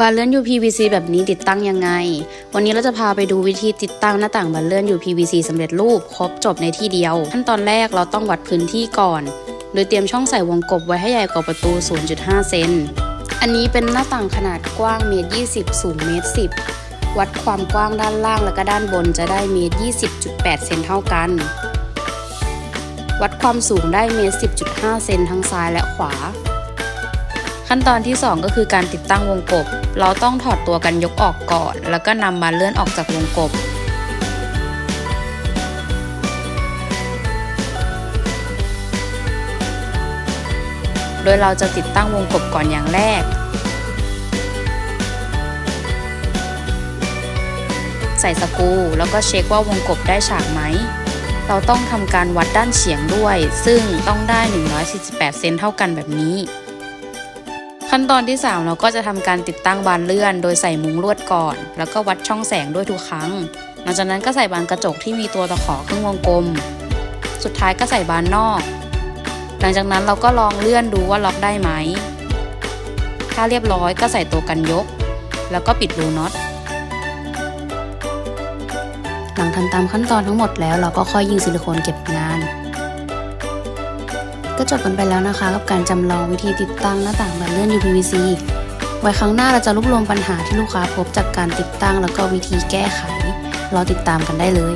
บานเลื่อน UPVC แบบนี้ติดตั้งยังไง วันนี้เราจะพาไปดูวิธีติดตั้งหน้าต่างบานเลื่อน UPVC สำเร็จรูป ครบจบในที่เดียว ขั้นตอนแรกเราต้องวัดพื้นที่ก่อน โดยเตรียมช่องใส่วงกบไว้ให้ใหญ่กว่าประตู 0.5 เซน อันนี้เป็นหน้าต่างขนาดกว้างเมตร 20 สูงเมตร 10 วัดความกว้างด้านล่างและก็ด้านบนจะได้เมตร 20.8 เซนเท่ากัน วัดความสูงได้เมตร 10.5 เซนทั้งซ้ายและขวา ขั้นตอนที่ 2 ก็คือการติดตั้งวงกบ เราต้องถอดตัวกันยกออกก่อน แล้วก็นำมาเลื่อนออกจากวงกบ โดยเราจะติดตั้งวงกบก่อนอย่างแรก ใส่สกูแล้วก็เช็คว่าวงกบได้ฉากไหม เราต้องทำการวัดด้านเฉียงด้วย ซึ่งต้องได้ 148 เซนเท่ากันแบบนี้ ขั้นตอนที่ 3 เราก็จะทำการติดตั้งบานเลื่อน โดยใส่มุ้งลวดก่อน แล้วก็วัดช่องแสงด้วยทุกครั้ง หลังจากนั้นก็ใส่บานกระจกที่มีตัวตะขอครึ่งวงกลม สุดท้ายก็ใส่บานนอก หลังจากนั้นเราก็ลองเลื่อนดูว่าล็อกได้ไหม ถ้าเรียบร้อยก็ใส่ตัวกันยก แล้วก็ปิดรูน็อต หลังทำตามขั้นตอนทั้งหมดแล้วเราก็ค่อยยิงซิลิโคนเก็บงาน ก็จบกันไปแล้วนะคะ กับการจำลองวิธีติดตั้งหน้าต่างบานเลื่อน UPVC ไว้ครั้งหน้าเราจะรวบรวมปัญหาที่ลูกค้าพบจากการติดตั้งแล้วก็วิธีแก้ไข รอติดตามกันได้เลย